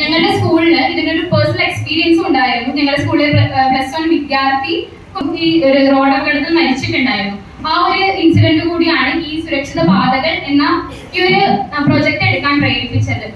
ഞങ്ങളുടെ സ്കൂളിൽ ഇതിന്റെ ഒരു പേഴ്സണൽ എക്സ്പീരിയൻസ് ഉണ്ടായിരുന്നു. ഞങ്ങളുടെ സ്കൂളിൽ പ്ലസ് വൺ വിദ്യാർത്ഥി ഒരു റോഡ് മരിച്ചിട്ടുണ്ടായിരുന്നു. ആ ഒരു ഇൻസിഡന്റ് കൂടിയാണ് ഈ സുരക്ഷിത പാതകൾ എന്ന ഈ ഒരു പ്രൊജക്ട് എടുക്കാൻ പ്രേരിപ്പിച്ചത്.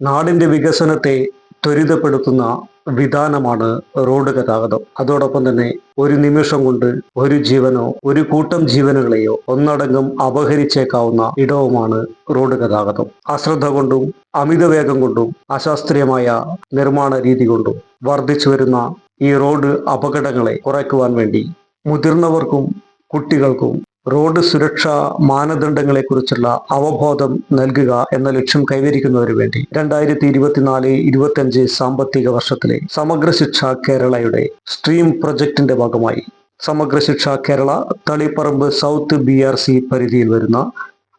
നാടിന്റെ വികസനത്തെ ത്വരിതപ്പെടുത്തുന്ന വിധാനമാണ് റോഡ് ഗതാഗതം. അതോടൊപ്പം തന്നെ ഒരു നിമിഷം കൊണ്ട് ഒരു ജീവനോ ഒരു കൂട്ടം ജീവനുകളെയോ ഒന്നടങ്കം അപഹരിച്ചേക്കാവുന്ന ഇടവുമാണ് റോഡ് ഗതാഗതം. അശ്രദ്ധ കൊണ്ടും അമിതവേഗം കൊണ്ടും അശാസ്ത്രീയമായ നിർമ്മാണ രീതി കൊണ്ടും വർദ്ധിച്ചു വരുന്ന ഈ റോഡ് അപകടങ്ങളെ കുറയ്ക്കുവാൻ വേണ്ടി മുതിർന്നവർക്കും കുട്ടികൾക്കും റോഡ് സുരക്ഷാ മാനദണ്ഡങ്ങളെക്കുറിച്ചുള്ള അവബോധം നൽകുക എന്ന ലക്ഷ്യം കൈവരിക്കുന്നതിന് വേണ്ടി രണ്ടായിരത്തി ഇരുപത്തിനാല് ഇരുപത്തിയഞ്ച് സാമ്പത്തിക വർഷത്തിലെ സമഗ്ര ശിക്ഷ കേരളയുടെ സ്ട്രീം പ്രൊജക്ടിന്റെ ഭാഗമായി Samagra Shiksha Kerala Taliparamba south B R C പരിധിയിൽ വരുന്ന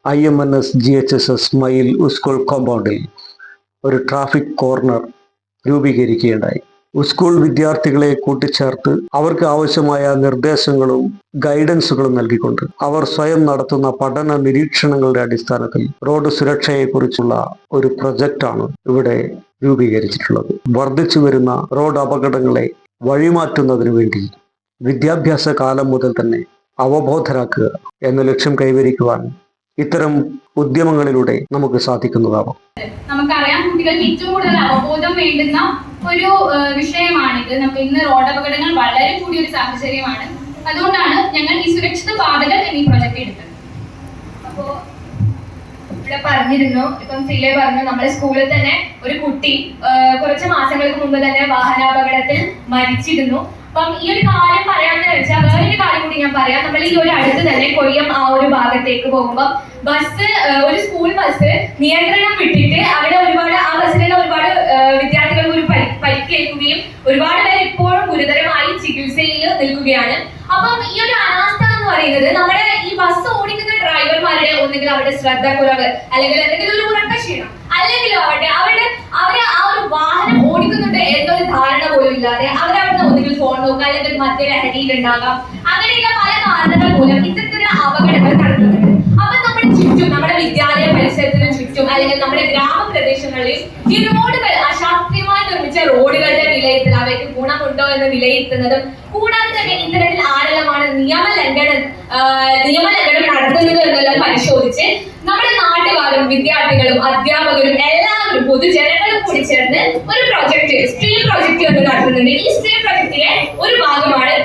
I M N S G H S S Mayyil school കോമ്പൗണ്ടിൽ ഒരു ട്രാഫിക് കോർണർ രൂപീകരിക്കുകയുണ്ടായി. സ്കൂൾ വിദ്യാർത്ഥികളെ കൂട്ടിച്ചേർത്ത് അവർക്ക് ആവശ്യമായ നിർദ്ദേശങ്ങളും ഗൈഡൻസുകളും നൽകിക്കൊണ്ട് അവർ സ്വയം നടത്തുന്ന പഠന നിരീക്ഷണങ്ങളുടെ അടിസ്ഥാനത്തിൽ റോഡ് സുരക്ഷയെക്കുറിച്ചുള്ള ഒരു പ്രൊജക്റ്റാണ് ഇവിടെ രൂപീകരിച്ചിട്ടുള്ളത്. വർദ്ധിച്ചു വരുന്ന റോഡ് അപകടങ്ങളെ വഴിമാറ്റുന്നതിനു വേണ്ടി വിദ്യാഭ്യാസ കാലം മുതൽ തന്നെ അവബോധരാക്കുക എന്ന ലക്ഷ്യം കൈവരിക്കുവാൻ ഇത്തരം ഉദ്യമങ്ങളിലൂടെ നമുക്ക് സാധിക്കുന്നതാവാം. നമുക്കറിയാം കുട്ടികൾക്ക് ഏറ്റവും കൂടുതൽ അവബോധം വേണ്ടുന്ന ഒരു വിഷയമാണിത്. നമുക്ക് ഇന്ന് റോഡ് അപകടങ്ങൾ വളരെ കൂടിയ ഒരു സാഹചര്യമാണ്. അതുകൊണ്ടാണ് ഞങ്ങൾ ഈ സുരക്ഷിത പാതകൾ എന്നീ പ്രൊജക്ട് എടുത്തത് അപ്പോ ഇവിടെ പറഞ്ഞിരുന്നു ഇപ്പം ശ്രീലേ പറഞ്ഞു നമ്മുടെ സ്കൂളിൽ തന്നെ ഒരു കുട്ടി കുറച്ച് മാസങ്ങൾക്ക് മുമ്പ് തന്നെ വാഹനാപകടത്തിൽ മരിച്ചിരുന്നു. അപ്പം ഈ ഒരു കാര്യം പറയാന്ന് വെച്ചാൽ വേറൊരു കാര്യം കൂടി ഞാൻ പറയാം. നമ്മൾ ഈ ഒരു അടുത്ത് തന്നെ കൊയ്യം ആ ഒരു ഭാഗത്തേക്ക് പോകുമ്പോൾ ബസ് ഒരു സ്കൂൾ ബസ് നിയന്ത്രണം വിട്ടിട്ട് അവിടെ ഒരുപാട് ആ ബസ്സിലുള്ള ഒരുപാട് വിദ്യാർത്ഥികൾക്ക് ഒരു പരിക്കേൽക്കുകയും ഒരുപാട് പേർ ഇപ്പോഴും ഗുരുതരമായി ചികിത്സയിൽ നിൽക്കുകയാണ്. അപ്പം ഈ ഒരു അനാസ്ഥ എന്ന് പറയുന്നത് നമ്മുടെ ഈ ബസ് ഓടിക്കുന്ന ഡ്രൈവർമാരുടെ ഒന്നുകിൽ അവരുടെ ശ്രദ്ധ കുറവ് അല്ലെങ്കിൽ എന്തെങ്കിലും ഒരു ഉറക്ക ക്ഷീണം അല്ലെങ്കിലും അവരുടെ അവരുടെ അവരെ ആ ഒരു വാഹനം ഓടിക്കുന്നുണ്ട് എന്നൊരു ധാരണ പോലും ഇല്ലാതെ അവരവിടുന്ന് ഒന്നുകിൽ ഫോൺ നോക്കുക അല്ലെങ്കിൽ മദ്യലഹരിയിൽ ഉണ്ടാകാം. അങ്ങനെയുള്ള പല കാരണങ്ങൾ മൂലം ഇത്തരത്തിലുള്ള അല്ലെങ്കിൽ നമ്മുടെ ഗ്രാമപ്രദേശങ്ങളിൽ ഈ റോഡുകൾ അശാസ്ത്രീയമായി നിർമ്മിച്ച റോഡുകളുടെ വിലയിരുത്തൽ അവയ്ക്ക് ഗുണമുണ്ടോ എന്ന് വിലയിരുത്തുന്നതും കൂടാതെ തന്നെ ഇത്തരത്തിൽ ആരെല്ലാമാണ് നിയമലംഘനം നിയമലംഘനം നടത്തുന്നത് എന്നെല്ലാം പരിശോധിച്ച് നമ്മുടെ നാട്ടുകാരും വിദ്യാർത്ഥികളും അധ്യാപകരും എല്ലാവരും പൊതുജനങ്ങളും കൂടി ചേർന്ന് ഒരു പ്രൊജക്ട് സ്ട്രീം പ്രൊജക്ട് എന്ന് നടത്തുന്നുണ്ട്. ഈ സ്ട്രീം പ്രൊജക്ടിലെ ഒരു ഭാഗമാണ്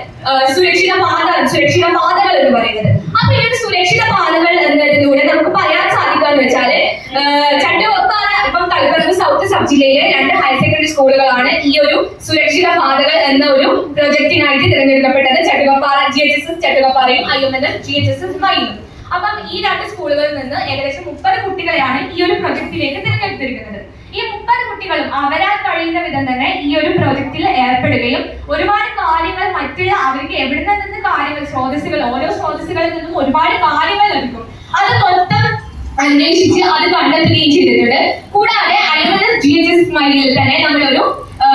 സുരക്ഷിത പാത സുരക്ഷിത പാതകൾ എന്ന് പറയുന്നത്. അപ്പൊ ഈ സുരക്ഷിത പാതകൾ എന്നതിലൂടെ നമുക്ക് പറയാൻ സാധിക്കുക എന്ന് വെച്ചാൽ ചട്ടുവപ്പാറ ഇപ്പം കൽപ്പറമ്പ് സൗത്ത് സബ് ജില്ലയിലെ രണ്ട് ഹയർ സെക്കൻഡറി സ്കൂളുകളാണ് ഈ ഒരു സുരക്ഷിത പാതകൾ എന്ന ഒരു പ്രൊജക്ടിനായിട്ട് തിരഞ്ഞെടുക്കപ്പെട്ടത്. Chattukappara G H S S ചട്ടുകപ്പാറയും I M N S G H S S മൈനും അപ്പം ഈ രണ്ട് സ്കൂളുകളിൽ നിന്ന് ഏകദേശം മുപ്പത് കുട്ടികളെയാണ് ഈ ഒരു പ്രൊജക്ടിലേക്ക് തിരഞ്ഞെടുത്തിരിക്കുന്നത്. ഈ മുപ്പത് കുട്ടികളും അവരാൽ കഴിയുന്ന വിധം തന്നെ ഈ ഒരു പ്രോജക്റ്റിൽ ഏർപ്പെടുകയും ഒരുപാട് കാര്യങ്ങൾ മറ്റുള്ള അവർക്ക് എവിടെ നിന്ന് കാര്യങ്ങൾ സ്രോതസ്സുകൾ ഓരോ സ്രോതസ്സുകളിൽ നിന്നും ഒരുപാട് കാര്യങ്ങൾ ലഭിക്കും. അത് മൊത്തം അന്വേഷിച്ച് അത് കണ്ടെത്തുകയും ചെയ്തിട്ടുണ്ട്. കൂടാതെ ഐ ജി എച്ച് എസ് മൈലിൽ തന്നെ നമ്മളൊരു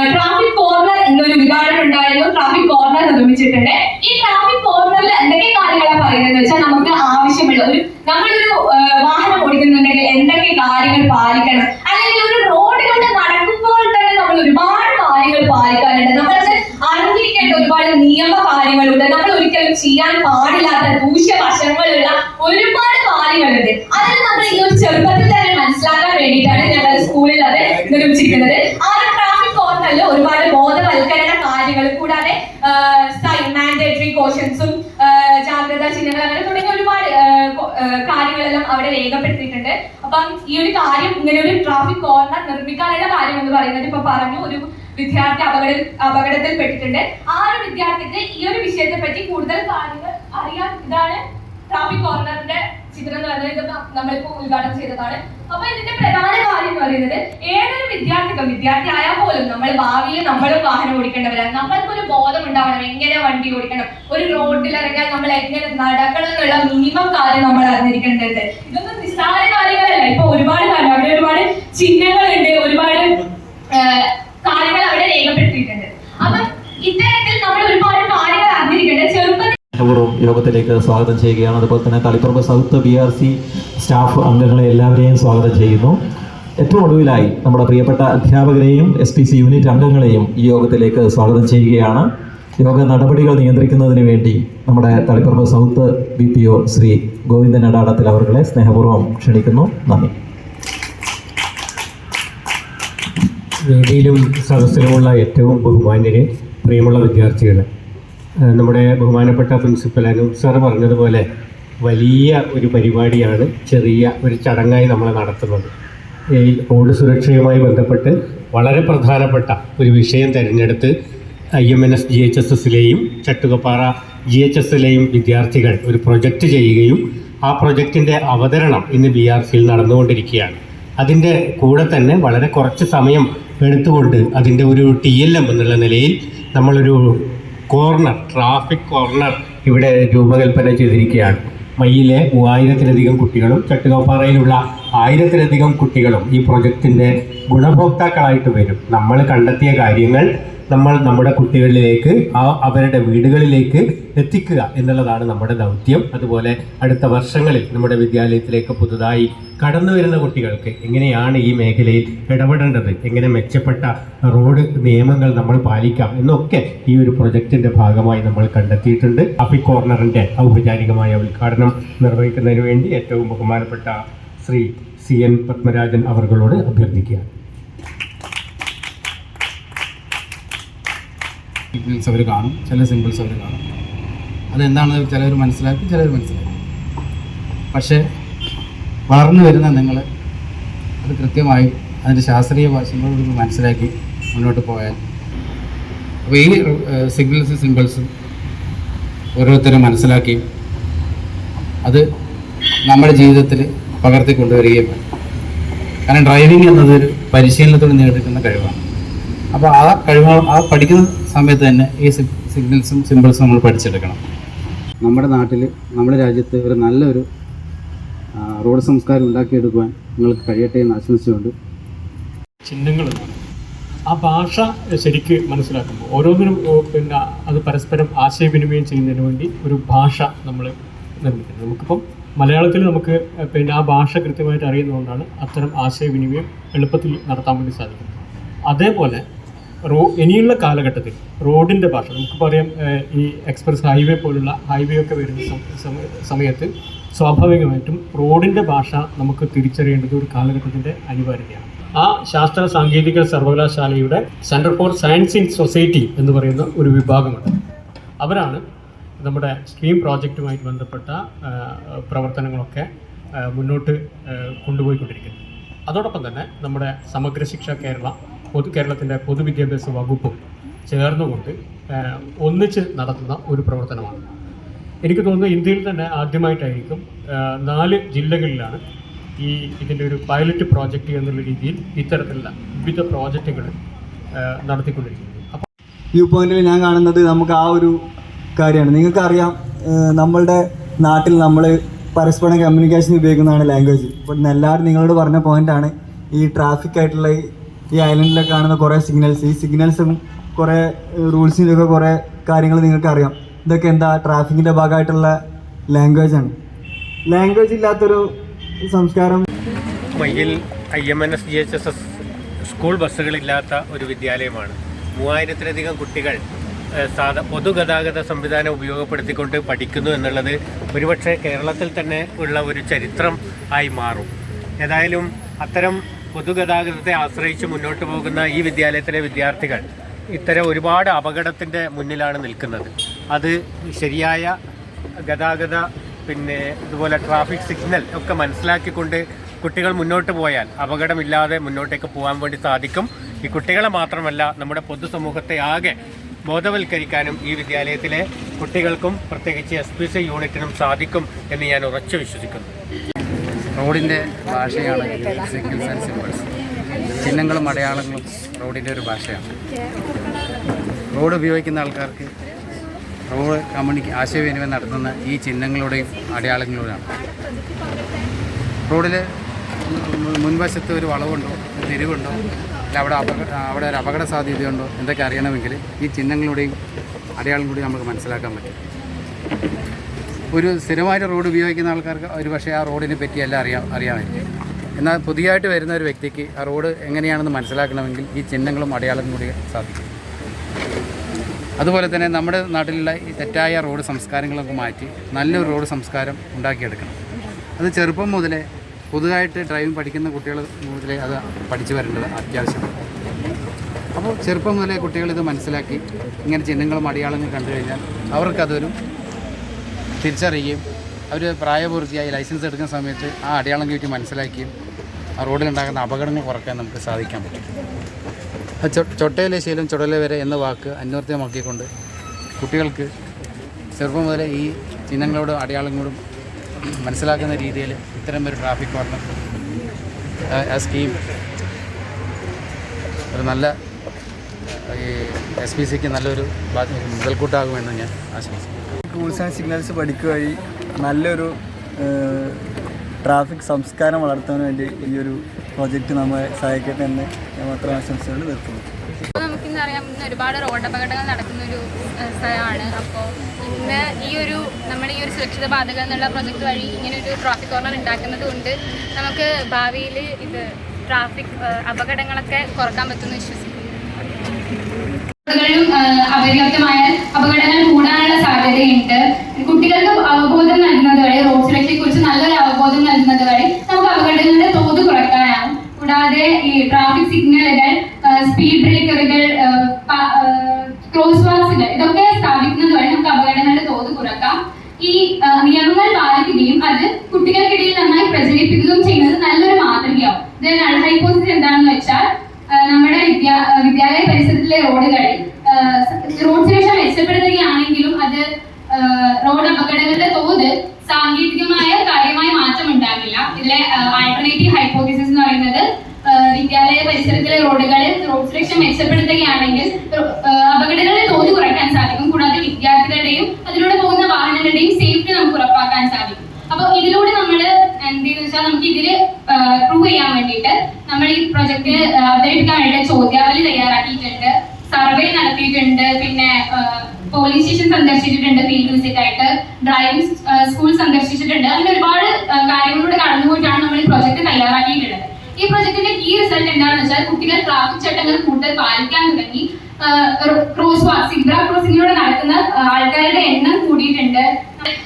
ട്രാഫിക് കോർണർ എന്നൊരു ഉദ്ഘാടനം ഉണ്ടായിരുന്നു. ട്രാഫിക് കോർണർ നിർമ്മിച്ചിട്ടുണ്ട്. ഈ ട്രാഫിക് കോർണറിൽ എന്തൊക്കെ കാര്യങ്ങളാണ് പറയുന്നത് വെച്ചാൽ നമുക്ക് ആവശ്യമുള്ള ഒരു നമ്മളൊരു ആ, വാഹനം ഓടിക്കുന്നുണ്ടെങ്കിൽ എന്തൊക്കെ കാര്യങ്ങൾ പാലിക്കണം അല്ലെങ്കിൽ ഒരു റോഡിലൂടെ നടക്കുമ്പോൾ തന്നെ നമ്മൾ ഒരുപാട് കാര്യങ്ങൾ പാലിക്കാനുണ്ട് നമ്മളത് അറിഞ്ഞിരിക്കേണ്ട ഒരുപാട് നിയമ കാര്യങ്ങളുണ്ട് നമ്മൾ ഒരിക്കലും ചെയ്യാൻ പാടില്ലാത്ത ദൂഷ്യവശങ്ങളുള്ള ഒരുപാട് കാര്യങ്ങളുണ്ട് അതിൽ നമ്മൾ ഈ ഒരു ചെറുപ്പത്തിൽ തന്നെ മനസ്സിലാക്കാൻ വേണ്ടിയിട്ടാണ് ഞങ്ങൾ സ്കൂളിൽ അത് നിർമ്മിച്ചിരിക്കുന്നത് ആ ഒരു ട്രാഫിക് കോർണറിൽ ഒരുപാട് ബോധവൽക്കരണ കാര്യങ്ങൾ കൂടാതെ മാൻഡേറ്ററി കോഷൻസും ജാഗ്രതാ ചിഹ്നങ്ങൾ അങ്ങനെ തുടങ്ങിയ ഒരുപാട് ആ, കൊ- ആ, കാര്യങ്ങളെല്ലാം അവിടെ രേഖപ്പെടുത്തിയിട്ടുണ്ട്. അപ്പം ഈ ഒരു കാര്യം ഇങ്ങനെ ഒരു ട്രാഫിക് കോർണർ നിർമ്മിക്കാനുള്ള കാര്യം എന്ന് പറയുന്നത് ഇപ്പൊ പറഞ്ഞു ഒരു വിദ്യാർത്ഥി അപകട അപകടത്തിൽ പെട്ടിട്ടുണ്ട് ആ ഒരു വിദ്യാർത്ഥിക്ക് ഈ ഒരു വിഷയത്തെ പറ്റി കൂടുതൽ കാര്യങ്ങൾ അറിയാൻ ഇതാണ് ട്രാഫിക് കോർണറിന്റെ ചിത്രം എന്ന് പറയുന്നത്. നമ്മളിപ്പോ ഉദ്ഘാടനം ചെയ്തതാണ്. അപ്പൊ ഇതിന്റെ പ്രധാന കാര്യം എന്ന് പറയുന്നത് ഏതൊരു വിദ്യാർത്ഥിക്കും വിദ്യാർത്ഥി ആയാൽ പോലും നമ്മൾ ഭാവിയിൽ നമ്മളും വാഹനം ഓടിക്കേണ്ടവരാണ് നമ്മൾക്ക് ഒരു ബോധം ഉണ്ടാവണം എങ്ങനെ വണ്ടി ഓടിക്കണം. ഒരു റോഡിൽ ഇറങ്ങാൻ നമ്മൾ എങ്ങനെ നടക്കണം എന്നുള്ള മിനിമം കാര്യം നമ്മൾ അറിഞ്ഞിരിക്കേണ്ടത് ഇതൊന്നും നിസ്സാര കാര്യങ്ങളല്ല. ഇപ്പൊ ഒരുപാട് കാര്യം അവിടെ ഒരുപാട് ചിഹ്നങ്ങളുണ്ട് ഒരുപാട് ആ, കാര്യങ്ങൾ അവിടെ രേഖപ്പെടുത്തിയിട്ടുണ്ട് അപ്പം ഇത്തരത്തിൽ നമ്മൾ ഒരുപാട് കാര്യങ്ങൾ അറിഞ്ഞിരിക്കേണ്ടത് പൂർവം യോഗത്തിലേക്ക് സ്വാഗതം ചെയ്യുകയാണ്. അതുപോലെ തന്നെ Taliparamba south B R C staff അംഗങ്ങളെ എല്ലാവരെയും സ്വാഗതം ചെയ്യുന്നു. ഏറ്റവും ഒടുവിലായി നമ്മുടെ പ്രിയപ്പെട്ട അധ്യാപകരെയും എസ് പി സി യൂണിറ്റ് അംഗങ്ങളെയും ഈ യോഗത്തിലേക്ക് സ്വാഗതം ചെയ്യുകയാണ്. യോഗ നടപടികൾ നിയന്ത്രിക്കുന്നതിന് വേണ്ടി നമ്മുടെ Taliparamba south B P O Shri Govindan Adadathil അവർകളെ സ്നേഹപൂർവം ക്ഷണിക്കുന്നു. നന്ദി. വേദിയിലും സദസ്സിലുമുള്ള ഏറ്റവും ബഹുമാന്യരെ പ്രിയമുള്ള വിദ്യാർത്ഥികൾ ഏഹ് നമ്മുടെ ബഹുമാനപ്പെട്ട പ്രിൻസിപ്പൽ അനൂപ് സാർ പറഞ്ഞതുപോലെ വലിയ ഒരു പരിപാടിയാണ് ചെറിയ ഒരു ചടങ്ങായി നമ്മൾ നടത്തുന്നത്. ഈ റോഡ് സുരക്ഷയുമായി ബന്ധപ്പെട്ട് വളരെ പ്രധാനപ്പെട്ട ഒരു വിഷയം തിരഞ്ഞെടുത്ത് I M N S G H S എസിലെയും Chattukappara G H എസിലെയും വിദ്യാർത്ഥികൾ ഒരു പ്രൊജക്റ്റ് ചെയ്യുകയും ആ പ്രൊജക്റ്റിന്റെ അവതരണം ഇന്ന് ബി ആർ സിയിൽ നടന്നുകൊണ്ടിരിക്കുകയാണ്. അതിന്റെ കൂടെ തന്നെ വളരെ കുറച്ച് സമയം എടുത്തുകൊണ്ട് അതിന്റെ ഒരു ടി എൽ എം എന്നുള്ള നിലയിൽ നമ്മളൊരു കോർണർ ട്രാഫിക് കോർണർ ഇവിടെ രൂപകൽപ്പന ചെയ്തിരിക്കുകയാണ്. മയ്യിലെ മൂവായിരത്തിലധികം കുട്ടികളും ചട്ടുകപ്പാറയിലുള്ള ആയിരത്തിലധികം കുട്ടികളും ഈ പ്രൊജക്റ്റിന്റെ ഗുണഭോക്താക്കളായിട്ട് വരും. നമ്മൾ കണ്ടെത്തിയ കാര്യങ്ങൾ നമ്മൾ നമ്മുടെ കുട്ടികളിലേക്ക് ആ അവരുടെ വീടുകളിലേക്ക് എത്തിക്കുക എന്നുള്ളതാണ് നമ്മുടെ ദൗത്യം. അതുപോലെ അടുത്ത വർഷങ്ങളിൽ നമ്മുടെ വിദ്യാലയത്തിലേക്ക് പുതുതായി കടന്നു വരുന്ന കുട്ടികൾക്ക് എങ്ങനെയാണ് ഈ മേഖലയിൽ ഇടപെടേണ്ടത്? എങ്ങനെ മെച്ചപ്പെട്ട റോഡ് നിയമങ്ങൾ നമ്മൾ പാലിക്കാം? എന്നൊക്കെ ഈ ഒരു പ്രൊജക്റ്റിന്റെ ഭാഗമായി നമ്മൾ കണ്ടെത്തിയിട്ടുണ്ട്. അഫി കോർണറിന്റെ ഔപചാരികമായ ഉദ്ഘാടനം നിർവഹിക്കുന്നതിന് വേണ്ടി ഏറ്റവും ബഹുമാനപ്പെട്ട ശ്രീ സി എൻ പത്മരാജൻ അവർകളോട് അഭ്യർത്ഥിക്കുകയാണ്. സിഗ്നൽസ് അവർ കാണും. ചില സിമ്പിൾസ് അവർ കാണും. അതെന്താണെന്ന് ചിലർ മനസ്സിലാക്കി ചിലർ മനസ്സിലാക്കി. പക്ഷേ വളർന്നു വരുന്ന നിങ്ങൾ അത് കൃത്യമായി അതിന്റെ ശാസ്ത്രീയ വശങ്ങളോട് മനസ്സിലാക്കി മുന്നോട്ട് പോയാൽ. അപ്പോൾ ഈ സിഗ്നൽസ് സിമ്പിൾസും ഓരോരുത്തരും മനസ്സിലാക്കി അത് നമ്മുടെ ജീവിതത്തിൽ പകർത്തി കൊണ്ടുവരികയും കാരണം ഡ്രൈവിംഗ് എന്നത് ഒരു പരിശീലനത്തോട് നേടിക്കുന്ന കഴിവാണ്. അപ്പോൾ ആ കഴിവ് ആ പഠിക്കുന്ന സമയത്ത് തന്നെ ഈ സിഗ്നൽസും സിമ്പിൾസും നമ്മൾ പഠിച്ചെടുക്കണം. നമ്മുടെ നാട്ടിൽ നമ്മുടെ രാജ്യത്ത് ഒരു നല്ലൊരു റോഡ് സംസ്കാരം ഉണ്ടാക്കിയെടുക്കുവാൻ നിങ്ങൾക്ക് കഴിയട്ടെ എന്ന് ആശംസിച്ചുകൊണ്ട് ചിഹ്നങ്ങൾ ആ ഭാഷ ശരിക്ക് മനസ്സിലാക്കുമ്പോൾ ഓരോന്നിനും പിന്നെ അത് പരസ്പരം ആശയവിനിമയം ചെയ്യുന്നതിന് വേണ്ടി ഒരു ഭാഷ നമ്മൾ നിർമ്മിക്കുന്നത്. നമുക്കിപ്പം മലയാളത്തിൽ നമുക്ക് പിന്നെ ആ ഭാഷ കൃത്യമായിട്ട് അറിയുന്നതുകൊണ്ടാണ് അത്തരം ആശയവിനിമയം എളുപ്പത്തിൽ നടത്താൻ വേണ്ടി സാധിക്കുന്നത്. അതേപോലെ റോ ഇനിയുള്ള കാലഘട്ടത്തിൽ റോഡിന്റെ ഭാഷ നമുക്ക് പറയാം ഈ എക്സ്പ്രസ് ഹൈവേ പോലുള്ള ഹൈവേ ഒക്കെ വരുന്ന സമയത്ത് സ്വാഭാവികമായിട്ടും റോഡിന്റെ ഭാഷ നമുക്ക് തിരിച്ചറിയേണ്ടത് ഒരു കാലഘട്ടത്തിന്റെ അനിവാര്യതയാണ്. ആ ശാസ്ത്ര സാങ്കേതിക സർവകലാശാലയുടെ centre for science in society എന്ന് പറയുന്ന ഒരു വിഭാഗമുണ്ട്. അവരാണ് നമ്മുടെ സ്ട്രീം പ്രോജക്റ്റുമായിട്ട് ബന്ധപ്പെട്ട പ്രവർത്തനങ്ങളൊക്കെ മുന്നോട്ട് കൊണ്ടുപോയിക്കൊണ്ടിരിക്കുന്നത്. അതോടൊപ്പം തന്നെ നമ്മുടെ സമഗ്ര ശിക്ഷ കേരള പൊതു കേരളത്തിന്റെ പൊതുവിദ്യാഭ്യാസ വകുപ്പും ചേർന്നുകൊണ്ട് ഒന്നിച്ച് നടത്തുന്ന ഒരു പ്രവർത്തനമാണ്. എനിക്ക് തോന്നുന്നു ഇന്ത്യയിൽ തന്നെ ആദ്യമായിട്ടായിരിക്കും നാല് ജില്ലകളിലാണ് ഈ ഇതിന്റെ ഒരു പൈലറ്റ് പ്രോജക്റ്റ് എന്നുള്ള രീതിയിൽ ഇത്തരത്തിലുള്ള വിവിധ പ്രോജക്റ്റുകൾ നടത്തിക്കൊണ്ടിരിക്കുന്നത്. അപ്പോൾ വ്യൂ പോയിന്റിൽ ഞാൻ കാണുന്നത് നമുക്ക് ആ ഒരു കാര്യമാണ്. നിങ്ങൾക്കറിയാം നമ്മളുടെ നാട്ടിൽ നമ്മൾ പരസ്പരം കമ്മ്യൂണിക്കേഷൻ ഉപയോഗിക്കുന്നതാണ് ലാംഗ്വേജ് ഇപ്പോൾ എല്ലാവരും നിങ്ങളോട് പറഞ്ഞ പോയിന്റാണ് ഈ ട്രാഫിക് ആയിട്ടുള്ള ഈ- ഐലൻഡിലൊക്കെ കാണുന്ന കുറേ സിഗ്നൽസ് ഈ സിഗ്നൽസും കുറേ റൂൾസിന്റെയൊക്കെ കുറേ കാര്യങ്ങൾ നിങ്ങൾക്ക് അറിയാം ഇതൊക്കെ എന്താ? ട്രാഫിക്കിന്റെ ഭാഗമായിട്ടുള്ള ലാംഗ്വേജ് ആണ്. ലാംഗ്വേജ് ഇല്ലാത്തൊരു സംസ്കാരം. Mayyil I M N S G H S S school ബസ്സുകളില്ലാത്ത ഒരു വിദ്യാലയമാണ്. മൂവായിരത്തിലധികം കുട്ടികൾ സാധാ പൊതുഗതാഗത സംവിധാനം ഉപയോഗപ്പെടുത്തിക്കൊണ്ട് പഠിക്കുന്നു എന്നുള്ളത് ഒരുപക്ഷെ കേരളത്തിൽ തന്നെ ഉള്ള ഒരു ചരിത്രം ആയി മാറും. ഏതായാലും അത്തരം പൊതുഗതാഗതത്തെ ആശ്രയിച്ച് മുന്നോട്ട് പോകുന്ന ഈ വിദ്യാലയത്തിലെ വിദ്യാർത്ഥികൾ ഇത്തരം ഒരുപാട് അപകടത്തിന്റെ മുന്നിലാണ് നിൽക്കുന്നത്. അത് ശരിയായ ഗതാഗത പിന്നെ ഇതുപോലെ ട്രാഫിക് സിഗ്നൽ ഒക്കെ മനസ്സിലാക്കിക്കൊണ്ട് കുട്ടികൾ മുന്നോട്ട് പോയാൽ അപകടമില്ലാതെ മുന്നോട്ടേക്ക് പോകാൻ വേണ്ടി സാധിക്കും. ഈ കുട്ടികളെ മാത്രമല്ല നമ്മുടെ പൊതുസമൂഹത്തെ ആകെ ബോധവൽക്കരിക്കാനും ഈ വിദ്യാലയത്തിലെ കുട്ടികൾക്കും പ്രത്യേകിച്ച് എസ് പി സി യൂണിറ്റിനും സാധിക്കും എന്ന് ഞാൻ ഉറച്ചു വിശ്വസിക്കുന്നു. റോഡിന്റെ ഭാഷയാണ് സിഗ്നൽസ് ആൻഡ് സിമ്പിൾസ് ചിഹ്നങ്ങളും അടയാളങ്ങളും റോഡിന്റെ ഒരു ഭാഷയാണ്. റോഡ് ഉപയോഗിക്കുന്ന ആൾക്കാർക്ക് റോഡ് കമ്മ്യൂണിക്കേ ആശയവിനിമയം നടത്തുന്ന ഈ ചിഹ്നങ്ങളുടെയും അടയാളങ്ങളുടെയാണ് റോഡിൽ മുൻവശത്ത് ഒരു വളവുണ്ടോ? ഒരു തിരിവുണ്ടോ? അല്ല അവിടെ അപകട അവിടെ ഒരു അപകട സാധ്യതയുണ്ടോ? എന്തൊക്കെ അറിയണമെങ്കിൽ ഈ ചിഹ്നങ്ങളുടെയും അടയാളം കൂടി നമുക്ക് മനസ്സിലാക്കാൻ പറ്റും. ഒരു സ്ഥിരമായിട്ട് റോഡ് ഉപയോഗിക്കുന്ന ആൾക്കാർക്ക് ഒരു പക്ഷേ ആ റോഡിനെ പറ്റി അറിയാം അറിയാമായിരിക്കും. എന്നാൽ പുതിയതായിട്ട് വരുന്ന ഒരു വ്യക്തിക്ക് ആ റോഡ് എങ്ങനെയാണെന്ന് മനസ്സിലാക്കണമെങ്കിൽ ഈ ചിഹ്നങ്ങളും അടയാളങ്ങളും കൂടി സാധിക്കും. അതുപോലെ തന്നെ നമ്മുടെ നാട്ടിലുള്ള ഈ തെറ്റായ റോഡ് സംസ്കാരങ്ങളൊക്കെ മാറ്റി നല്ലൊരു റോഡ് സംസ്കാരം ഉണ്ടാക്കിയെടുക്കണം. അത് ചെറുപ്പം മുതലേ പുതുതായിട്ട് ഡ്രൈവിംഗ് പഠിക്കുന്ന കുട്ടികൾ മുതലേ അത് പഠിച്ചു വരേണ്ടത് അത്യാവശ്യമാണ്. അപ്പോൾ ചെറുപ്പം മുതലേ കുട്ടികൾ ഇത് മനസ്സിലാക്കി ഇങ്ങനെ ചിഹ്നങ്ങളും അടയാളങ്ങളും കണ്ടു കഴിഞ്ഞാൽ അവർക്കതൊരു തിരിച്ചറിയുകയും അവർ പ്രായപൂർത്തിയായി ലൈസൻസ് എടുക്കുന്ന സമയത്ത് ആ അടയാളം കയറ്റി മനസ്സിലാക്കിയും ആ റോഡിലുണ്ടാകുന്ന അപകടങ്ങൾ കുറയ്ക്കാൻ നമുക്ക് സാധിക്കാൻ പറ്റും. ചൊട്ടയിലെ ശീലം ചുടല വരെ എന്ന വാക്ക് അന്വർത്ഥമാക്കിക്കൊണ്ട് കുട്ടികൾക്ക് ചെറുപ്പം മുതലേ ഈ ചിഹ്നങ്ങളോടും അടയാളങ്ങളോടും മനസ്സിലാക്കുന്ന രീതിയിൽ ഇത്തരം ഒരു ട്രാഫിക് വാർഡൻ ആ സ്കീം ഒരു നല്ല ഈ എസ് പി സിക്ക് നല്ലൊരു മുതൽക്കൂട്ടാകുമെന്ന് ഞാൻ ആശംസിക്കുന്നു. റൂൾസ് ആൻഡ് സിഗ്നൽസ് പഠിക്കുക വഴി നല്ലൊരു ട്രാഫിക് സംസ്കാരം വളർത്താൻ വേണ്ടി ഈ ഒരു പ്രോജക്റ്റ് നമ്മളെ സഹായിക്കട്ടെ എന്ന് ഞാൻ മാത്രം ആശംസകൾ നിർത്തുന്നു. നമുക്കിന്ന് അറിയാം ഇന്ന് ഒരുപാട് റോഡ് അപകടങ്ങൾ നടക്കുന്ന ഒരു സ്ഥലമാണ്. അപ്പോൾ ഇന്ന് ഈ ഒരു നമ്മുടെ ഈ ഒരു സുരക്ഷിത പാതകൾ എന്നുള്ള പ്രൊജക്ട് വഴി ഇങ്ങനെ ഒരു ട്രാഫിക് കോർണർ ഉണ്ടാക്കുന്നത് കൊണ്ട് നമുക്ക് ഭാവിയിൽ ഇത് ട്രാഫിക് അപകടങ്ങളൊക്കെ കുറയ്ക്കാൻ പറ്റുമെന്ന് വിശ്വസിക്കുന്നു ും. അപര്യാപ്തമായ അപകടങ്ങൾ കൂടാനുള്ള സാധ്യതയുണ്ട് കുട്ടികൾക്ക് അവബോധം നൽകുന്നത് വഴി റോഡ് സുരക്ഷയെ കുറിച്ച് നല്ലൊരു അവബോധം നൽകുന്നത് വഴി നമുക്ക് അപകടങ്ങളുടെ തോത് കുറയ്ക്കാനാവും കൂടാതെ ഈ ട്രാഫിക് സിഗ്നലുകൾ സ്പീഡ് ബ്രേക്കറുകൾ ക്രോസ് വാക്സുകൾ ഇതൊക്കെ സ്ഥാപിക്കുന്നത് വഴി നമുക്ക് അപകടങ്ങളുടെ തോത് കുറക്കാം ഈ ആ, നിയമങ്ങൾ പാലിക്കുകയും അത് കുട്ടികൾക്കിടയിൽ നന്നായി പ്രചരിപ്പിക്കുകയും ചെയ്യുന്നത് നല്ലൊരു മാതൃകയാവും ഇതിന് നൾ ഹൈപ്പോസിസ് എന്താണെന്ന് വെച്ചാൽ ആ, നമ്മുടെ വിദ്യാ ആ, വിദ്യാലയ പരിസരത്തിലെ റോഡുകളിൽ ആ, റോഡ് സുരക്ഷ മെച്ചപ്പെടുത്തുകയാണെങ്കിലും അത് ആ, റോഡ് അപകടങ്ങളുടെ തോത് സാങ്കേതികമായ കാര്യമായ മാറ്റം ഇതിലെ ആൾട്ടർനേറ്റീവ് ഹൈപ്പോസിസ് എന്ന് പറയുന്നത് വിദ്യാലയ പരിസരത്തിലെ റോഡുകളിൽ റോഡ് സുരക്ഷ മെച്ചപ്പെടുത്തുകയാണെങ്കിൽ റോ- ആ, അപകടങ്ങളുടെ തോത് കുറയ്ക്കാൻ സാധിക്കും കൂടാതെ വിദ്യാർത്ഥികളുടെയും അതിലൂടെ പോകുന്ന വാഹനങ്ങളുടെയും സേഫ്റ്റി നമുക്ക് ഉറപ്പാക്കാൻ സാധിക്കും അപ്പൊ ഇതിലൂടെ നമ്മൾ എന്തെന്ന് വെച്ചാൽ നമുക്ക് ഇതിൽ പ്രൂവ് ചെയ്യാൻ വേണ്ടിയിട്ട് നമ്മൾ ഈ പ്രൊജക്ട് അവതരിപ്പിക്കാൻ വേണ്ടി ചോദ്യാവലി തയ്യാറാക്കിയിട്ടുണ്ട് സർവേ നടത്തിയിട്ടുണ്ട് പിന്നെ പോലീസ് സ്റ്റേഷൻ സന്ദർശിച്ചിട്ടുണ്ട് ഫീൽഡ് വിസിറ്റ് ആയിട്ട് ഡ്രൈവിംഗ് സ്കൂൾ സന്ദർശിച്ചിട്ടുണ്ട് അങ്ങനെ ഒരുപാട് ആ, കാര്യങ്ങളിലൂടെ കടന്നുപോയിട്ടാണ് നമ്മൾ ഈ പ്രൊജക്ട് തയ്യാറാക്കിയിട്ടുള്ളത് ഈ പ്രൊജക്ടിന്റെ കീ റിസൾട്ട് എന്താണെന്ന് വെച്ചാൽ കുട്ടികൾ ട്രാഫിക് ചട്ടങ്ങൾ കൂടുതൽ പാലിക്കാൻ തുടങ്ങി. ക്രോസ് സിബ്ര ക്രോസിംഗിലൂടെ നടക്കുന്ന ആൾക്കാരുടെ എണ്ണം കൂടിയിട്ടുണ്ട്.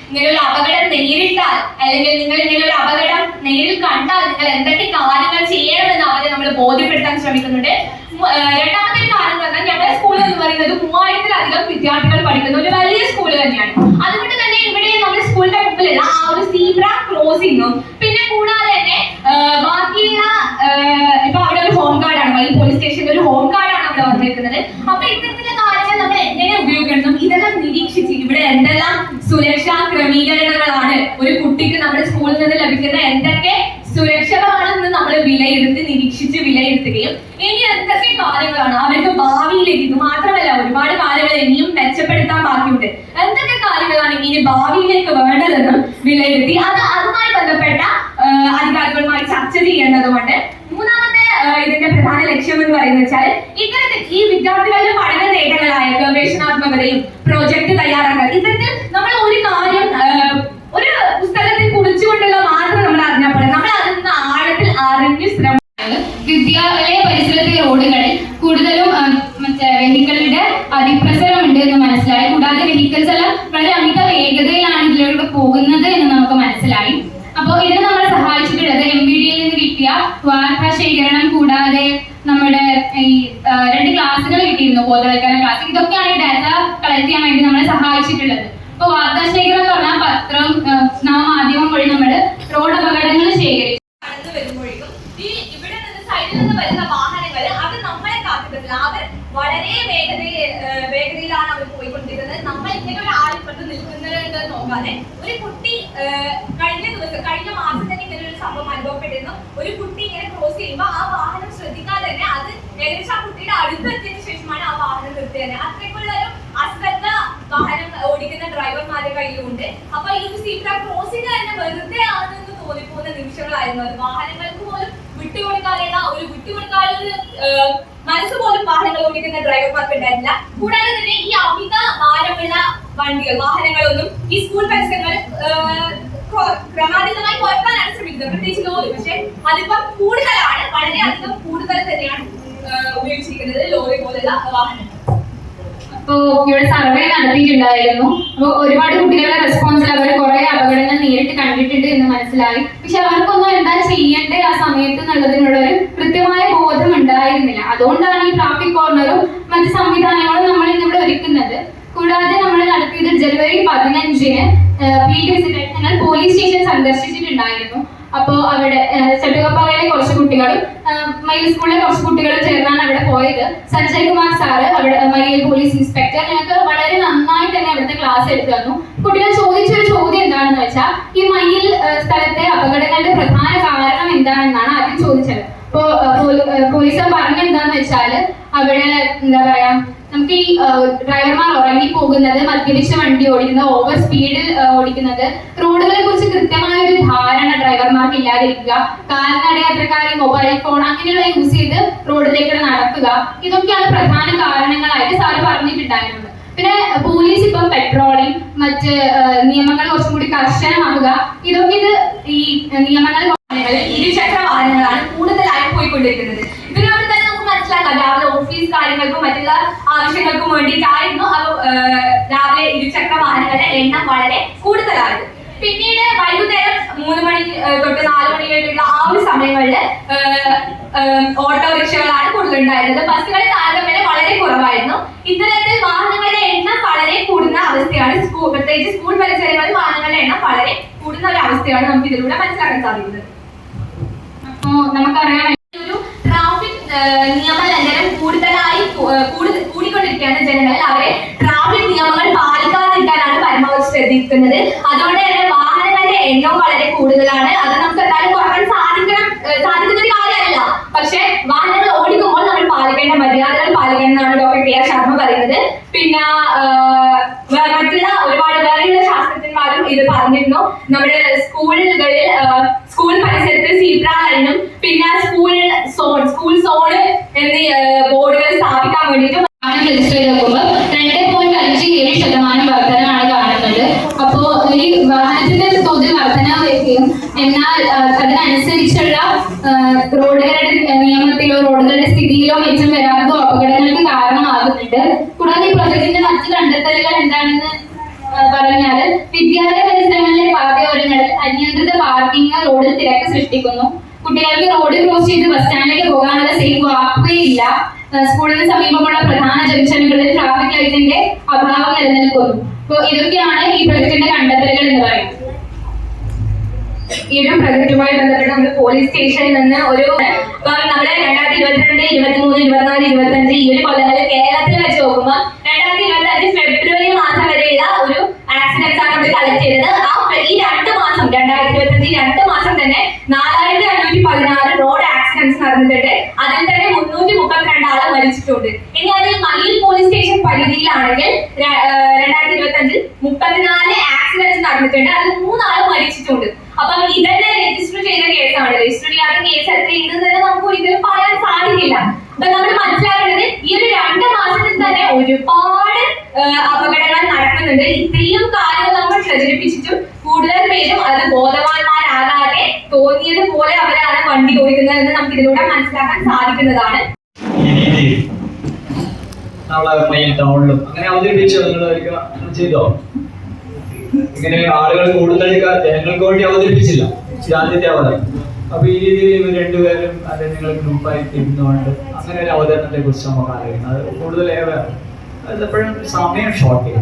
ഇങ്ങനെ അപകടം നേരിട്ടാൽ അല്ലെങ്കിൽ നിങ്ങൾ ഇങ്ങനെ അപകടം നേരിൽ കണ്ടാൽ നിങ്ങൾ എന്തൊക്കെ കാര്യങ്ങൾ ചെയ്യണമെന്ന് അവരെ നമ്മൾ ബോധ്യപ്പെടുത്താൻ ശ്രമിക്കുന്നുണ്ട്. രണ്ടാമത്തെ കാരണം പറഞ്ഞാൽ ഞങ്ങളുടെ സ്കൂൾ എന്ന് പറയുന്നത് മൂവായിരത്തിലധികം വിദ്യാർത്ഥികൾ പഠിക്കുന്ന ഒരു വലിയ സ്കൂൾ തന്നെയാണ്. അതുകൊണ്ട് തന്നെ ഇവിടെ നമ്മുടെ സ്കൂളിന്റെ മുമ്പിലുള്ള ആ ഒരു സീബ്ര ക്രോസിംഗും കൂടാതെ തന്നെ ബാക്കിയുള്ള ഇപ്പൊ അവിടെ ഒരു ഹോം ഗാർഡ് ആണ്. അല്ലെങ്കിൽ പോലീസ് സ്റ്റേഷനിൽ ഒരു ഹോം ഗാർഡാണ് അവിടെ വന്നിരിക്കുന്നത്. അപ്പൊ ഇത്തരത്തിലുള്ള കാര്യങ്ങൾ നമ്മൾ എങ്ങനെ ഉപയോഗിക്കണം? ഇതെല്ലാം നിരീക്ഷിച്ച് ഇവിടെ എന്തെല്ലാം സുരക്ഷാ ക്രമീകരണങ്ങളാണ് ഒരു കുട്ടിക്ക് നമ്മുടെ സ്കൂളിൽ നിന്ന് ലഭിക്കുന്ന എന്തൊക്കെ സുരക്ഷിതമാണെന്ന് നമ്മൾ വിലയിരുത്തി നിരീക്ഷിച്ച് വിലയിരുത്തുകയും ഇനി എന്തൊക്കെ കാര്യങ്ങളാണ് അവർക്ക് ഭാവിയിലേക്ക് ഇത് മാത്രമല്ല ഒരുപാട് കാര്യങ്ങൾ ഇനിയും മെച്ചപ്പെടുത്താൻ ബാക്കിയുണ്ട്. എന്തൊക്കെ കാര്യങ്ങളാണ് ഇനി ഭാവിയിലേക്ക് വേണ്ടതെന്നും വിലയിരുത്തി. അത് അധികാരികളുമായി ചെയ്യേണ്ടത് കൊണ്ട് മൂന്നാമത്തെ ഇതിന്റെ പ്രധാന ലക്ഷ്യം എന്ന് പറയുന്നത് വെച്ചാൽ ഇത്തരത്തിൽ ഈ വിദ്യാർത്ഥികളുടെ പഠന നേട്ടങ്ങളായ ഗവേഷണാത്മകതയും പ്രോജക്ട് തയ്യാറാക്കുക ഇത്തരത്തിൽ നമ്മൾ ഒരു കാര്യം ഒരു പുസ്തകത്തിൽ കുറിച്ചുകൊണ്ടുള്ള മാത്രം നമ്മൾ അറിഞ്ഞാൽ പോലെ നമ്മൾ അതിൽ നിന്ന് ആഴത്തിൽ അറിഞ്ഞ് ശ്രമം വിദ്യാലയ പരിസരത്തെ റോഡുകളിൽ കൂടുതലും മറ്റേ ബോധവൽക്കരണ ക്ലാസ് ഇതൊക്കെയാണ് ഡാറ്റ കളക്ട് ചെയ്യാൻ വേണ്ടി നമ്മളെ സഹായിച്ചിട്ടുള്ളത്. ഇപ്പൊ വാർത്താ ശേഖരം എന്ന് പറഞ്ഞാൽ പത്രം നവമാധ്യമം വഴി നമ്മൾ റോഡ് അപകടങ്ങൾ ശേഖരിച്ചു. വളരെ നമ്മൾ ഒരു കുട്ടി കഴിഞ്ഞ ദിവസം കഴിഞ്ഞ മാസം തന്നെ ഇങ്ങനെ ഒരു സംഭവം അനുഭവപ്പെട്ടിരുന്നു. ഒരു കുട്ടി ഇങ്ങനെ ക്രോസ് ചെയ്യുമ്പോൾ ആ വാഹനം ശ്രദ്ധിക്കാതെ തന്നെ അത് ഏകദേശം ആ കുട്ടിയുടെ അടുത്തെത്തിയതിനു ശേഷമാണ് ആ വാഹനം നിർത്തിയത്. അത്രയ്ക്കുള്ള ഒരു അശ്രദ്ധ വാഹനം ഓടിക്കുന്ന ഡ്രൈവർമാരെ കയ്യിലുണ്ട്. അപ്പൊ ഈ ഒരു സീബ്ര ക്രോസിംഗ് തന്നെ വെറുതെ ആണെന്ന് തോന്നിപ്പോകുന്ന നിമിഷങ്ങളായിരുന്നു അത്. വാഹനങ്ങൾക്ക് പോലും വിട്ടുകൊടുക്കാനുള്ള ഒരു വിട്ടുകൊടുക്കാനുള്ള മനസ്സ് പോലും വാഹനങ്ങൾ ഓടിക്കുന്ന ഡ്രൈവർമാർക്ക് ഉണ്ടായിരുന്നില്ല. കൂടാതെ തന്നെ ഈ അമിത ഭാരമുള്ള വണ്ടികൾ വാഹനങ്ങളൊന്നും ഈ സ്കൂൾ പരിസരങ്ങൾ ക്രമാതീതമായി കുറക്കാനാണ് ശ്രമിക്കുന്നത്. പ്രത്യേകിച്ച് ലോറി. പക്ഷെ അതിപ്പം കൂടുതലാണ് വളരെയധികം കൂടുതൽ തന്നെയാണ് ഉപയോഗിച്ചിരിക്കുന്നത് ലോറി പോലെയുള്ള വാഹനങ്ങൾ. അപ്പോ ഇവിടെ സർവേ നടത്തിയിട്ടുണ്ടായിരുന്നു. അപ്പോൾ ഒരുപാട് കുട്ടികളുടെ റെസ്പോൺസിൽ അവർ കുറെ അപകടങ്ങൾ നേരിട്ട് കണ്ടിട്ടുണ്ട് എന്ന് മനസ്സിലായി. പക്ഷെ അവർക്കൊന്നും എന്താ ചെയ്യേണ്ടത് ആ സമയത്ത് എന്നുള്ളതിനുള്ള ഒരു കൃത്യമായ ബോധം ഉണ്ടായിരുന്നില്ല. അതുകൊണ്ടാണ് ഈ ട്രാഫിക് കോർണറും മറ്റ് സംവിധാനങ്ങളും നമ്മൾ ഇന്നിവിടെ ഒരുക്കുന്നത്. കൂടാതെ നമ്മൾ നടത്തിയത് ജനുവരി പതിനഞ്ചിന് ഫീൽഡ് വിസിറ്റ് ഞങ്ങൾ പോലീസ് സ്റ്റേഷൻ സന്ദർശിച്ചിട്ടുണ്ടായിരുന്നു. അപ്പോൾ അവിടെ ചട്ടുകപ്പാറയിലെ കുറച്ച് കുട്ടികളും മയിൽ സ്കൂളിലെ കുറച്ച് കുട്ടികളും ചേർന്നാണ് അവിടെ പോയത്. സഞ്ജയ് കുമാർ സാറ് അവിടെ മയിൽ പോലീസ് ഇൻസ്പെക്ടർ ഞങ്ങൾക്ക് വളരെ നന്നായിട്ട് തന്നെ അവിടുത്തെ ക്ലാസ് എടുത്തു തന്നു. കുട്ടികൾ ചോദിച്ചൊരു ചോദ്യം എന്താണെന്ന് വെച്ചാൽ ഈ മയിൽ സ്ഥലത്തെ അപകടങ്ങളുടെ പ്രധാന കാരണം എന്താണെന്നാണ് ആദ്യം ചോദിച്ചത്. അപ്പോ പോലീസ് പറഞ്ഞ എന്താന്ന് വെച്ചാൽ അവിടെ എന്താ പറയാ നമുക്ക് ഈ ഡ്രൈവർമാർ ഉറങ്ങി പോകുന്നത് മദ്യപിച്ച വണ്ടി ഓടിക്കുന്നത് ഓവർ സ്പീഡിൽ ഓടിക്കുന്നത് റോഡുകളെ കുറിച്ച് കൃത്യമായ ഒരു ധാരണ ഡ്രൈവർമാർക്ക് ഇല്ലാതിരിക്കുക കാൽനട യാത്രക്കാരെ മൊബൈൽ ഫോൺ അങ്ങനെയുള്ള യൂസ് ചെയ്ത് റോഡിലേക്ക് നടക്കുക ഇതൊക്കെയാണ് പ്രധാന കാരണങ്ങളായിട്ട് സാറ് പറഞ്ഞിട്ടുണ്ടായിരുന്നത്. പിന്നെ പോലീസ് ഇപ്പം പെട്രോളിംഗ് മറ്റ് നിയമങ്ങൾ കുറച്ചും കൂടി കർശനമാക്കുക ഇതൊക്കെ ഇത് ഈ നിയമങ്ങൾ ഇരുചക്ര വാഹനങ്ങളാണ് കാര്യങ്ങൾക്കും മറ്റുള്ള ആവശ്യങ്ങൾക്കും വേണ്ടിയിട്ടായിരുന്നു അത് രാവിലെ ഇരുചക്ര വാഹനങ്ങളുടെ എണ്ണം വളരെ കൂടുതലായിരുന്നു പിന്നീട് വൈകുന്നേരം മൂന്ന് മണി തൊട്ട് നാല് മണി വരെയുള്ള ആ ഒരു സമയങ്ങളിൽ ഓട്ടോറിക്ഷകളാണ് കൂടുതലുണ്ടായിരുന്നത്. ബസ്സുകൾ താരതമ്യേന വളരെ കുറവായിരുന്നു. ഇത്തരത്തിൽ വാഹനങ്ങളുടെ എണ്ണം വളരെ കൂടുന്ന അവസ്ഥയാണ് സ്കൂൾ പ്രത്യേകിച്ച് സ്കൂൾ പരിസരങ്ങളിൽ വാഹനങ്ങളുടെ എണ്ണം വളരെ കൂടുന്ന ഒരു അവസ്ഥയാണ് നമുക്ക് ഇതിലൂടെ മനസ്സിലാക്കാൻ സാധിക്കുന്നത്. അപ്പോ നമുക്കറിയാം ഒരു ട്രാഫിക് ഏഹ്, നിയമലംഘനം കൂടുതലായി കൂ- ഏഹ്, കൂടുതൽ കൂടിക്കൊണ്ടിരിക്കുകയാണ് ജനങ്ങളിൽ അവരെ ട്രാഫിക് നിയമങ്ങൾ പാലിക്കാതിരിക്കാനാണ് ശ്രദ്ധിക്കുന്നത് അതുകൊണ്ട് തന്നെ വാഹനങ്ങളുടെ എണ്ണവും വളരെ കൂടുതലാണ്. അത് നമുക്ക് എന്തായാലും കുറയ്ക്കാൻ സാധിക്കണം. സാധിക്കുന്ന ഒരു കാര്യമല്ല. പക്ഷെ വാഹനങ്ങൾ ഓടിക്കുമ്പോൾ നമ്മൾ പാലിക്കേണ്ട മര്യാദകൾ പാലിക്കണം എന്നാണ് ഡോക്ടർ കെ ആർ ശർമ്മ പറയുന്നത്. പിന്നെ എന്നാൽ അതിനനുസരിച്ചുള്ള റോഡുകളുടെ നിയമത്തിലോ റോഡുകളുടെ സ്ഥിതിയിലോ മെച്ചം വരാത്തതോ അപകടങ്ങൾക്ക് കാരണമാകുന്നുണ്ട്. കൂടാതെ ഈ പ്രോജക്റ്റിന്റെ മറ്റു കണ്ടെത്തലുകൾ എന്താണെന്ന് പറഞ്ഞാൽ വിദ്യാലയ പരിസരങ്ങളിലെ പാതയോരങ്ങളിൽ അനിയന്ത്രിത പാർക്കിംഗ് റോഡിൽ തിരക്ക് സൃഷ്ടിക്കുന്നു. കുട്ടികൾക്ക് റോഡ് ക്രോസ് ചെയ്ത് ബസ് സ്റ്റാൻഡിലേക്ക് പോകാനുള്ള സേഫ് ആക്കുകയില്ല. സ്കൂളിന് സമീപമുള്ള പ്രധാന ജംഗ്ഷനുകളിൽ ട്രാഫിക് ലൈറ്റിന്റെ അഭാവം നിലനിൽക്കുന്നു. ഇതൊക്കെയാണ് ഈ പ്രൊജക്ടിന്റെ കണ്ടെത്തലുകൾ എന്ന് പറയുന്നത്. ഈ ഒരു പ്രൊജക്റ്റുമായി ബന്ധപ്പെട്ട് നമ്മൾ പോലീസ് സ്റ്റേഷനിൽ നിന്ന് ഒരു നമ്മുടെ രണ്ടായിരത്തി ഇരുപത്തിരണ്ട് ഇരുപത്തിമൂന്ന് ഇരുപത്തിനാല് ഇരുപത്തഞ്ച് ഈ ഒരു കൊല്ലങ്ങളിൽ കേരളത്തിൽ വെച്ച് നോക്കുമ്പോൾ രണ്ടായിരത്തി ഇരുപത്തി അഞ്ച് ഫെബ്രുവരി മാസം വരെയുള്ള ഒരു ആക്സിഡൻസ് ആണ് നമ്മൾ കളക്ട് ചെയ്തത്. ആ ഈ രണ്ട് മാസം രണ്ടായിരത്തി ഇരുപത്തഞ്ച് രണ്ട് മാസം തന്നെ നാലായിരത്തി അഞ്ഞൂറ്റി പതിനാറ് റോഡ് ആക്സിഡൻസ് നടന്നിട്ടുണ്ട്. അതിൽ തന്നെ മുന്നൂറ്റി മുപ്പത്തിരണ്ട് ആളെ മരിച്ചിട്ടുണ്ട്. ഇനി അത് മയിൽ പോലീസ് സ്റ്റേഷൻ പരിധിയിലാണെങ്കിൽ രണ്ടായിരത്തി ഇരുപത്തി അഞ്ചിൽ മുപ്പത്തിനാല് ആക്സിഡൻസ് നടന്നിട്ടുണ്ട്. അതിൽ മൂന്നാൾ മരിച്ചിട്ടുണ്ട്. അപ്പം ഇതന്നെ രജിസ്റ്റർ ചെയ്ത കേസാണ് രജിസ്റ്റർ ചെയ്യാത്ത കേസ് എത്രയുണ്ടെന്ന് തന്നെ നമുക്ക് ഒരിക്കലും പറയാൻ സാധിക്കില്ല. അപ്പൊ നമ്മൾ മനസ്സിലാക്കേണ്ടത് ഈ ഒരു രണ്ട് മാസത്തിൽ തന്നെ ഒരുപാട് അപകടങ്ങൾ നടക്കുന്നുണ്ട്. ഇത്രയും കാര്യങ്ങൾ നമ്മൾ പ്രചരിപ്പിച്ചിട്ടും കൂടുതൽ പേരും അത് ബോധവാന്മാരാകാതെ തോന്നിയത് പോലെ അവരാണ് വണ്ടി ഓടിക്കുന്നത് എന്ന് നമുക്ക് ഇതിലൂടെ മനസ്സിലാക്കാൻ സാധിക്കുന്നതാണ്. ടൗണിലും അങ്ങനെ അവതരിപ്പിച്ചോ നിങ്ങൾ ചെയ്തോ? ഇങ്ങനെ ആളുകൾ കൂടുതൽ ജനങ്ങൾക്ക് വേണ്ടി അവതരിപ്പിച്ചില്ല. ആദ്യത്തെ അവതരണം അപ്പൊ ഈ രീതിയിൽ ഇവർ രണ്ടുപേരും അത് നിങ്ങൾ ഗ്രൂപ്പായി തിരുന്നുകൊണ്ട് അങ്ങനെ ഒരു അവതരണത്തെ കുറിച്ച് നമുക്ക് അത് കൂടുതൽ ഏവ അതെപ്പോഴും സമയം ഷോർട്ട് ചെയ്യും.